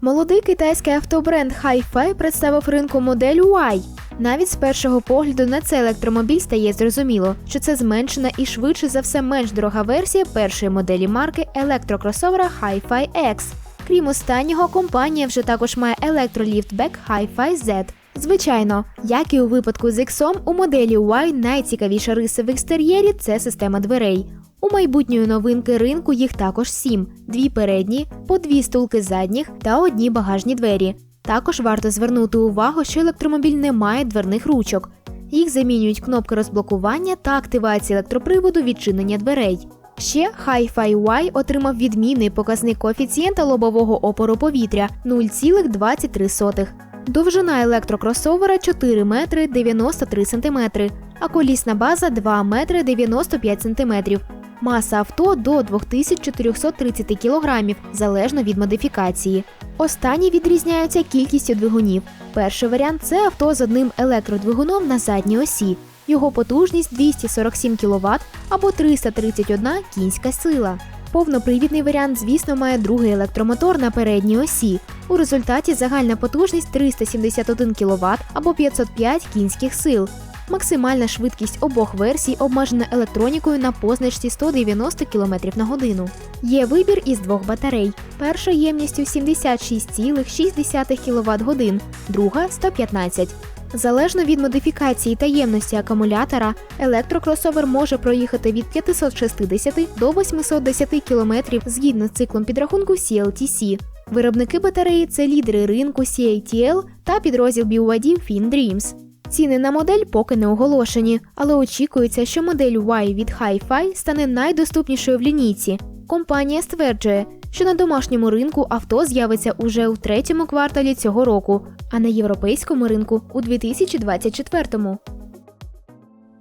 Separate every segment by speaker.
Speaker 1: Молодий китайський автобренд Hi-Fi представив ринку модель Y. Навіть з першого погляду на цей електромобіль стає зрозуміло, що це зменшена і швидше за все менш дорога версія першої моделі марки електрокросовера Hi-Fi X. Крім останнього, компанія вже також має електроліфтбек Hi-Fi Z. Звичайно, як і у випадку з X, у моделі Y найцікавіша риса в екстер'єрі це система дверей. У майбутньої новинки ринку їх також сім: дві передні, по дві стулки задніх та одні багажні двері. Також варто звернути увагу, що електромобіль не має дверних ручок. Їх замінюють кнопки розблокування та активації електроприводу відчинення дверей. Ще Hi-Fi Y отримав відмінний показник коефіцієнта лобового опору повітря 0,23. Довжина електрокросовера 4 метри 93 сантиметри, а колісна база 2 метри 95 сантиметрів. Маса авто до 2430 кг, залежно від модифікації. Останні відрізняються кількістю двигунів. Перший варіант це авто з одним електродвигуном на задній осі. Його потужність 247 кВт або 331 кінська сила. Повнопривідний варіант, звісно, має другий електромотор на передній осі. У результаті загальна потужність 371 кВт або 505 кінських сил. Максимальна швидкість обох версій обмежена електронікою на позначці 190 км на годину. Є вибір із двох батарей. Перша ємністю 76,6 кВт годин, друга 115. Залежно від модифікації та ємності акумулятора, електрокросовер може проїхати від 560 до 810 км згідно з циклом підрахунку CLTC. Виробники батареї це лідери ринку CATL та підрозділ BYD FinDreams. Ціни на модель поки не оголошені, але очікується, що модель Y від Hi-Fi стане найдоступнішою в лінійці. Компанія стверджує, що на домашньому ринку авто з'явиться уже у третьому кварталі цього року, а на європейському ринку у 2024-му.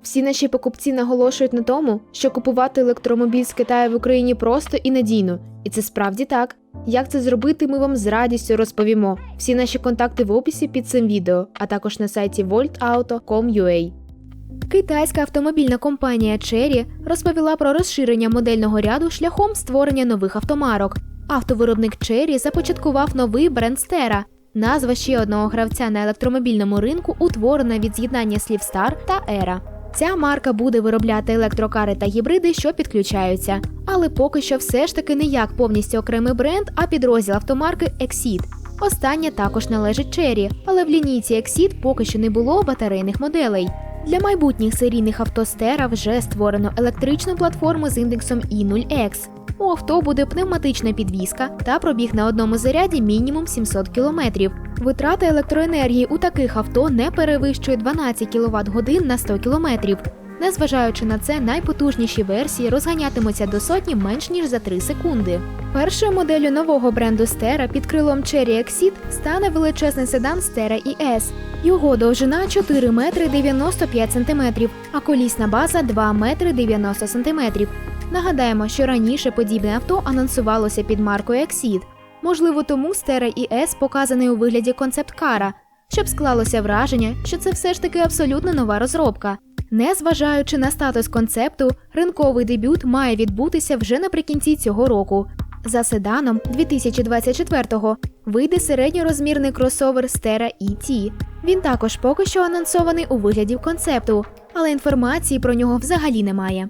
Speaker 1: Всі наші покупці наголошують на тому, що купувати електромобіль з Китаю в Україні просто і надійно, і це справді так. Як це зробити, ми вам з радістю розповімо. Всі наші контакти в описі під цим відео, а також на сайті voltauto.com.ua. Китайська автомобільна компанія Chery розповіла про розширення модельного ряду шляхом створення нових автомарок. Автовиробник Chery започаткував новий бренд Stera. Назва ще одного гравця на електромобільному ринку утворена від з'єднання слів Star та Era. Ця марка буде виробляти електрокари та гібриди, що підключаються. Але поки що все ж таки не як повністю окремий бренд, а підрозділ автомарки Exit. Остання також належить Cherry, але в лінійці Exit поки що не було батарейних моделей. Для майбутніх серійних автостера вже створено електричну платформу з індексом i0X. У авто буде пневматична підвізка та пробіг на одному заряді мінімум 700 км. Витрата електроенергії у таких авто не перевищує 12 кВт годин на 100 км. Незважаючи на це, найпотужніші версії розганятимуться до сотні менш ніж за 3 секунди. Першою моделлю нового бренду Stera під крилом Cherry Exit стане величезний седан Stera ES. Його довжина 4 метри 95 сантиметрів, а колісна база 2 метри 90 сантиметрів. Нагадаємо, що раніше подібне авто анонсувалося під маркою Exit. Можливо, тому Stera ES показаний у вигляді концепт-кара, щоб склалося враження, що це все ж таки абсолютно нова розробка. Незважаючи на статус концепту, ринковий дебют має відбутися вже наприкінці цього року. За седаном 2024-го вийде середньорозмірний кросовер Stera ET. Він також поки що анонсований у вигляді концепту, але інформації про нього взагалі немає.